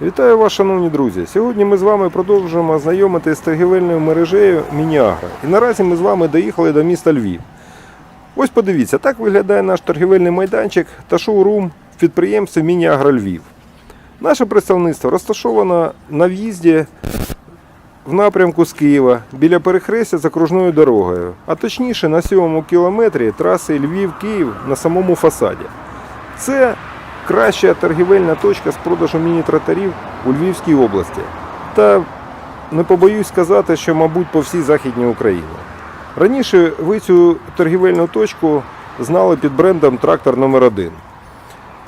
Вітаю вас, шановні друзі! Сьогодні ми з вами продовжуємо знайомитися з торгівельною мережею Мініагра. І наразі ми з вами доїхали до міста Львів. Ось подивіться, так виглядає наш торгівельний майданчик та шоурум підприємства Мініагра Львів. Наше представництво розташовано на в'їзді в напрямку з Києва біля перехрестя з окружною дорогою, а точніше на сьомому кілометрі траси Львів-Київ на самому фасаді. Це краща торгівельна точка з продажу міні-тракторів у Львівській області. Та не побоюсь сказати, що, мабуть, по всій Західній Україні. Раніше ви цю торгівельну точку знали під брендом Трактор номер 1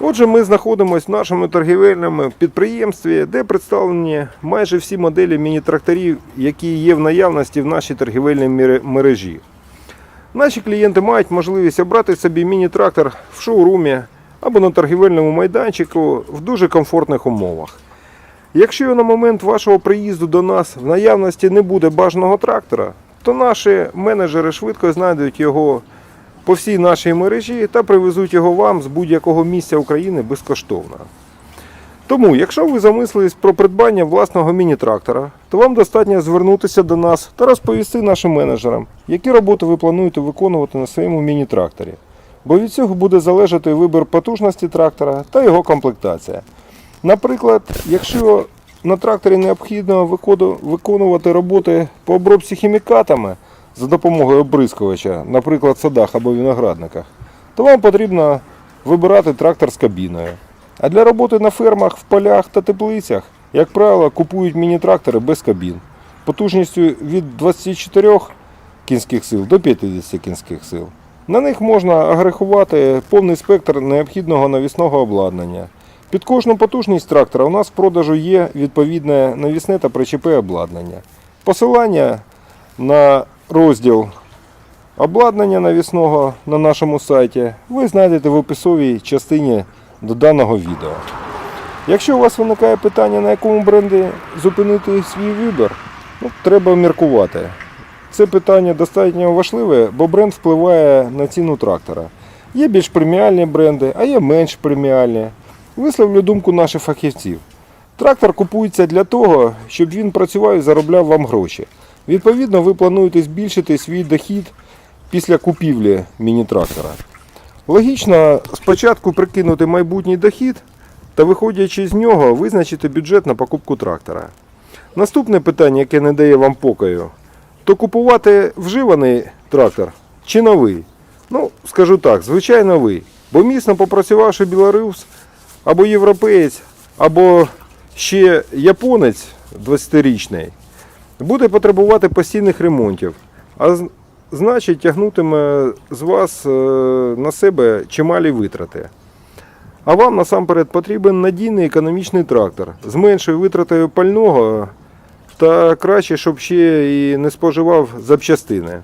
Отже, ми знаходимося в нашому торгівельному підприємстві, де представлені майже всі моделі міні-тракторів, які є в наявності в нашій торгівельній мережі. Наші клієнти мають можливість обрати собі міні-трактор в шоурумі або на торгівельному майданчику в дуже комфортних умовах. Якщо на момент вашого приїзду до нас в наявності не буде бажаного трактора, то наші менеджери швидко знайдуть його по всій нашій мережі та привезуть його вам з будь-якого місця України безкоштовно. Тому, якщо ви замислились про придбання власного міні-трактора, то вам достатньо звернутися до нас та розповісти нашим менеджерам, які роботи ви плануєте виконувати на своєму міні-тракторі. Бо від цього буде залежати вибір потужності трактора та його комплектація. Наприклад, якщо на тракторі необхідно виконувати роботи по обробці хімікатами за допомогою оприскувача, наприклад, в садах або виноградниках, то вам потрібно вибирати трактор з кабіною. А для роботи на фермах, в полях та теплицях, як правило, купують міні-трактори без кабін, потужністю від 24 кінських сил до 50 кінських сил. На них можна агрегувати повний спектр необхідного навісного обладнання. Під кожну потужність трактора у нас в продажу є відповідне навісне та причепе обладнання. Посилання на розділ обладнання навісного на нашому сайті ви знайдете в описовій частині до даного відео. Якщо у вас виникає питання, на якому бренді зупинити свій вибір, ну, треба міркувати. Це питання достатньо важливе, бо бренд впливає на ціну трактора. Є більш преміальні бренди, а є менш преміальні. Висловлю думку наших фахівців. Трактор купується для того, щоб він працював і заробляв вам гроші. Відповідно, ви плануєте збільшити свій дохід після купівлі міні-трактора. Логічно спочатку прикинути майбутній дохід та, виходячи з нього, визначити бюджет на покупку трактора. Наступне питання, яке не дає вам покою, то купувати вживаний трактор чи новий? Ну, скажу так, звичайно, новий. Бо міцно попрацювавши білорус або європеєць, або ще японець 20-річний, буде потребувати постійних ремонтів. А значить тягнутиме з вас е, на себе чималі витрати. А вам насамперед потрібен надійний економічний трактор з меншою витратою пального та краще, щоб ще і не споживав запчастини.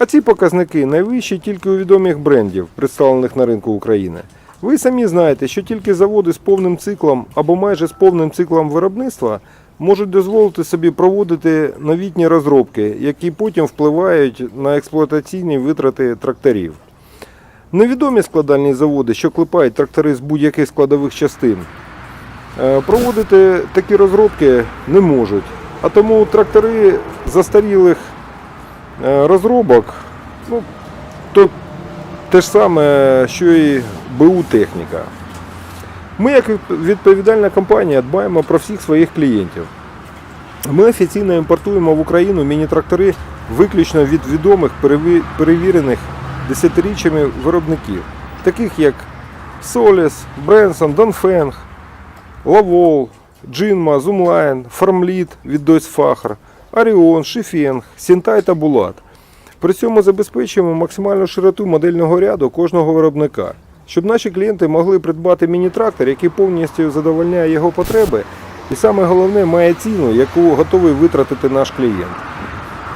А ці показники найвищі тільки у відомих брендів, представлених на ринку України. Ви самі знаєте, що тільки заводи з повним циклом або майже з повним циклом виробництва можуть дозволити собі проводити новітні розробки, які потім впливають на експлуатаційні витрати тракторів. Невідомі складальні заводи, що клепають трактори з будь-яких складових частин, е, проводити такі розробки не можуть. А тому трактори застарілих е, розробок, ну, то те ж саме, що і БУ техніка. Ми, як відповідальна компанія, дбаємо про всіх своїх клієнтів. Ми офіційно імпортуємо в Україну міні-трактори виключно від відомих переві- перевірених десятиріччями виробників, таких як Solis, Бренсон, Донфенг, Лавол, Джинма, Зумлайн, Фармліт від Дойсфахер, Аріон, Шифенг, Сінтай та Булат. При цьому забезпечуємо максимальну широту модельного ряду кожного виробника, щоб наші клієнти могли придбати міні-трактор, який повністю задовольняє його потреби, і саме головне має ціну, яку готовий витратити наш клієнт.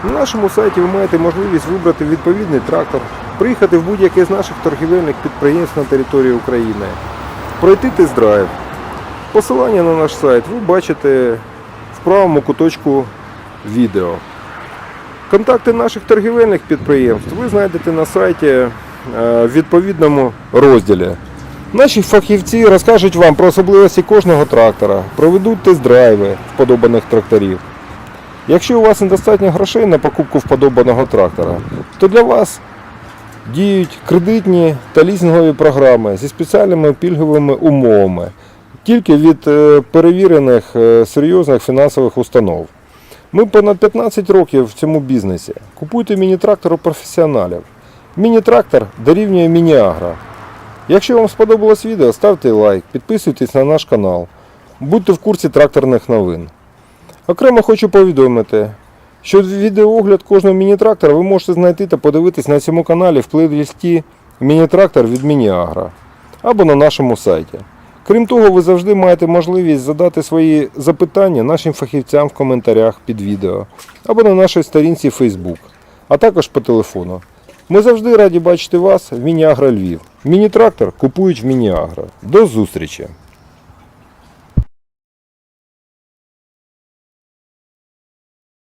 На нашому сайті ви маєте можливість вибрати відповідний трактор, приїхати в будь-яке з наших торгівельних підприємств на території України, пройти тест-драйв. Посилання на наш сайт ви бачите в правому куточку відео. Контакти наших торгівельних підприємств ви знайдете на сайті е, в відповідному розділі. Наші фахівці розкажуть вам про особливості кожного трактора, проведуть тест-драйви вподобаних тракторів. Якщо у вас недостатньо грошей на покупку вподобаного трактора, то для вас діють кредитні та лізингові програми зі спеціальними пільговими умовами, тільки від е, перевірених е, серйозних фінансових установ. Ми понад 15 років в цьому бізнесі. Купуйте міні-трактор у професіоналів. Міні-трактор дорівнює міні-агро. Якщо вам сподобалось відео, ставте лайк, підписуйтесь на наш канал. Будьте в курсі тракторних новин. Окремо хочу повідомити, що відеоогляд кожного міні-трактора ви можете знайти та подивитись на цьому каналі в плейлисті Міні-трактор від Міні-Агро або на нашому сайті. Крім того, ви завжди маєте можливість задати свої запитання нашим фахівцям в коментарях під відео або на нашій сторінці Facebook, а також по телефону. Ми завжди раді бачити вас в Міні-Агро Львів. Міні-трактор купують в Міні-Агро. До зустрічі!